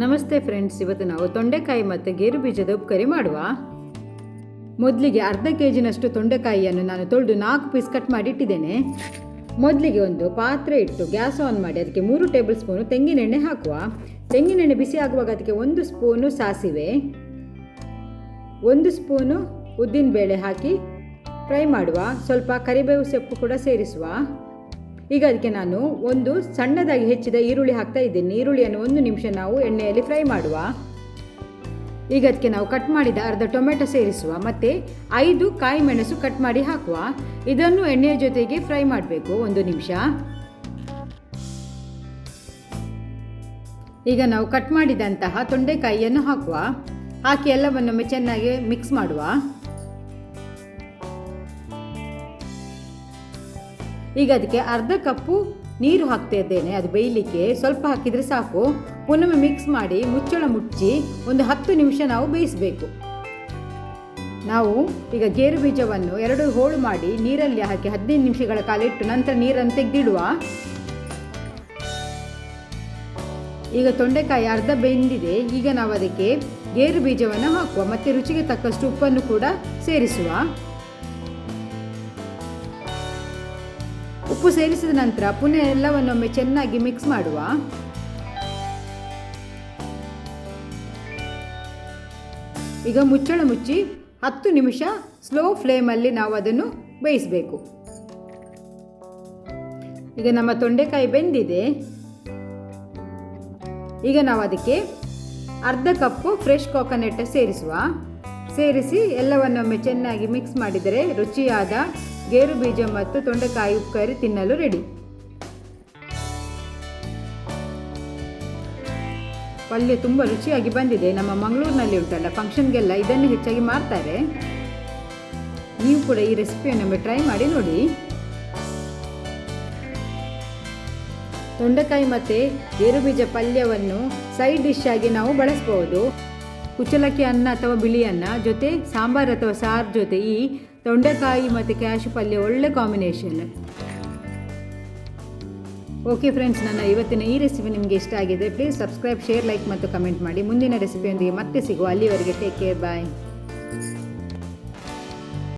ನಮಸ್ತೆ ಫ್ರೆಂಡ್ಸ್, ಇವತ್ತು ನಾವು ತೊಂಡೆಕಾಯಿ ಮತ್ತು ಗೇರು ಬೀಜದ ಉಪ್ಕರಿ ಮಾಡುವ. ಮೊದಲಿಗೆ ಅರ್ಧ ಕೆ ಜಿನಷ್ಟು ತೊಂಡೆಕಾಯಿಯನ್ನು ನಾನು ತೊಳೆದು ನಾಲ್ಕು ಪೀಸ್ ಕಟ್ ಮಾಡಿ ಇಟ್ಟಿದ್ದೇನೆ. ಮೊದಲಿಗೆ ಒಂದು ಪಾತ್ರೆ ಇಟ್ಟು ಗ್ಯಾಸ್ ಆನ್ ಮಾಡಿ ಅದಕ್ಕೆ ಮೂರು ಟೇಬಲ್ ಸ್ಪೂನು ತೆಂಗಿನೆಣ್ಣೆ ಹಾಕುವ. ತೆಂಗಿನೆಣ್ಣೆ ಬಿಸಿ ಆಗುವಾಗ ಅದಕ್ಕೆ ಒಂದು ಸ್ಪೂನು ಸಾಸಿವೆ. ಒಂದು ಸ್ಪೂನು ಉದ್ದಿನಬೇಳೆ ಹಾಕಿ ಫ್ರೈ ಮಾಡುವ. ಸ್ವಲ್ಪ ಕರಿಬೇವು ಸೊಪ್ಪು ಕೂಡ ಸೇರಿಸುವ. ಈಗ ಅದಕ್ಕೆ ನಾನು ಒಂದು ಸಣ್ಣದಾಗಿ ಹೆಚ್ಚಿದ ಈರುಳ್ಳಿ ಹಾಕ್ತಾ ಇದ್ದೀನಿ. ಈರುಳ್ಳಿಯನ್ನು ಒಂದು ನಿಮಿಷ ನಾವು ಎಣ್ಣೆಯಲ್ಲಿ ಫ್ರೈ ಮಾಡುವ. ಈಗ ಅದಕ್ಕೆ ನಾವು ಕಟ್ ಮಾಡಿದ ಅರ್ಧ ಟೊಮೆಟೊ ಸೇರಿಸುವ. ಮತ್ತು ಐದು ಕಾಯಿ ಮೆಣಸು ಕಟ್ ಮಾಡಿ ಹಾಕುವ. ಇದನ್ನು ಎಣ್ಣೆಯ ಜೊತೆಗೆ ಫ್ರೈ ಮಾಡಬೇಕು. ಒಂದು ನಿಮಿಷ. ಈಗ ನಾವು ಕಟ್ ಮಾಡಿದಂತಹ ತೊಂಡೆಕಾಯಿಯನ್ನು ಹಾಕುವ. ಹಾಕಿ ಎಲ್ಲವನ್ನೊಮ್ಮೆ ಚೆನ್ನಾಗಿ ಮಿಕ್ಸ್ ಮಾಡುವ. ಈಗ ಅದಕ್ಕೆ ಅರ್ಧ ಕಪ್ಪು ನೀರು ಹಾಕ್ತಾ ಇದ್ದೇನೆ. ಅದು ಬೇಯಲಿಕ್ಕೆ ಸ್ವಲ್ಪ ಹಾಕಿದರೆ ಸಾಕು. ಪುನಃ ಮಿಕ್ಸ್ ಮಾಡಿ ಮುಚ್ಚಳ ಮುಚ್ಚಿ ಒಂದು ಹತ್ತು ನಿಮಿಷ ನಾವು ಬೇಯಿಸಬೇಕು. ನಾವು ಈಗ ಗೇರು ಬೀಜವನ್ನು ಎರಡು ಹೋಳು ಮಾಡಿ ನೀರಲ್ಲಿ ಹಾಕಿ ಹದಿನೈದು ನಿಮಿಷಗಳ ಕಾಲ ಇಟ್ಟು ನಂತರ ನೀರನ್ನು ತೆಗೆದಿಡುವ. ಈಗ ತೊಂಡೆಕಾಯಿ ಅರ್ಧ ಬೆಂದಿದೆ. ಈಗ ನಾವು ಅದಕ್ಕೆ ಗೇರು ಬೀಜವನ್ನು ಹಾಕುವ. ಮತ್ತು ರುಚಿಗೆ ತಕ್ಕಷ್ಟು ಉಪ್ಪನ್ನು ಕೂಡ ಸೇರಿಸುವ. ಉಪ್ಪು ಸೇರಿಸಿದ ನಂತರ ಪುನಃ ಎಲ್ಲವನ್ನೊಮ್ಮೆ ಚೆನ್ನಾಗಿ ಮಿಕ್ಸ್ ಮಾಡುವ. ಈಗ ಮುಚ್ಚಳ ಮುಚ್ಚಿ ಹತ್ತು ನಿಮಿಷ ಸ್ಲೋ ಫ್ಲೇಮಲ್ಲಿ ನಾವು ಅದನ್ನು ಬೇಯಿಸಬೇಕು. ಈಗ ನಮ್ಮ ತೊಂಡೆಕಾಯಿ ಬೆಂದಿದೆ. ಈಗ ನಾವು ಅದಕ್ಕೆ ಅರ್ಧ ಕಪ್ಪು ಫ್ರೆಶ್ ಕೋಕೋನಟ್ ಸೇರಿಸುವ. ಸೇರಿಸಿ ಎಲ್ಲವನ್ನೊಮ್ಮೆ ಚೆನ್ನಾಗಿ ಮಿಕ್ಸ್ ಮಾಡಿದರೆ ರುಚಿಯಾದ ಗೇರು ಬೀಜ ಮತ್ತು ತೊಂಡೆಕಾಯಿ ಕರಿ ತಿನ್ನಲು ರೆಡಿ. ಪಲ್ಯ ತುಂಬ ರುಚಿಯಾಗಿ ಬಂದಿದೆ. ನಮ್ಮ ಮಂಗಳೂರಿನಲ್ಲಿ ಉಂಟಲ್ಲ, ಫಂಕ್ಷನ್ಗೆಲ್ಲ ಇದನ್ನು ಹೆಚ್ಚಾಗಿ ಮಾಡ್ತಾರೆ ನೀವು ಕೂಡ ಈ ರೆಸಿಪಿಯನ್ನೊಮ್ಮೆ ಟ್ರೈ ಮಾಡಿ ನೋಡಿ. ತೊಂಡೆಕಾಯಿ ಮತ್ತು ಗೇರು ಬೀಜ ಪಲ್ಯವನ್ನು ಸೈಡ್ ಡಿಶ್ ಆಗಿ ನಾವು ಬಳಸ್ಬೋದು. ಕುಚಲಕ್ಕಿ ಅನ್ನ ಅಥವಾ ಬಿಳಿ ಅನ್ನ ಜೊತೆ ಸಾಂಬಾರ್ ಅಥವಾ ಸಾರು ಜೊತೆ ಈ ತೊಂಡೆಕಾಯಿ ಮತ್ತು ಕ್ಯಾಶು ಪಲ್ಯ ಒಳ್ಳೆ ಕಾಂಬಿನೇಷನ್ ಓಕೆ ಫ್ರೆಂಡ್ಸ್ ನನ್ನ ಇವತ್ತಿನ ಈ ರೆಸಿಪಿ ನಿಮಗೆ ಇಷ್ಟ ಆಗಿದೆ ಪ್ಲೀಸ್ ಸಬ್ಸ್ಕ್ರೈಬ್ ಶೇರ್ ಲೈಕ್ ಮತ್ತು ಕಮೆಂಟ್ ಮಾಡಿ. ಮುಂದಿನ ರೆಸಿಪಿಯೊಂದಿಗೆ ಮತ್ತೆ ಸಿಗುವ. ಅಲ್ಲಿವರೆಗೆ ಟೇಕ್ ಕೇರ್ ಬಾಯ್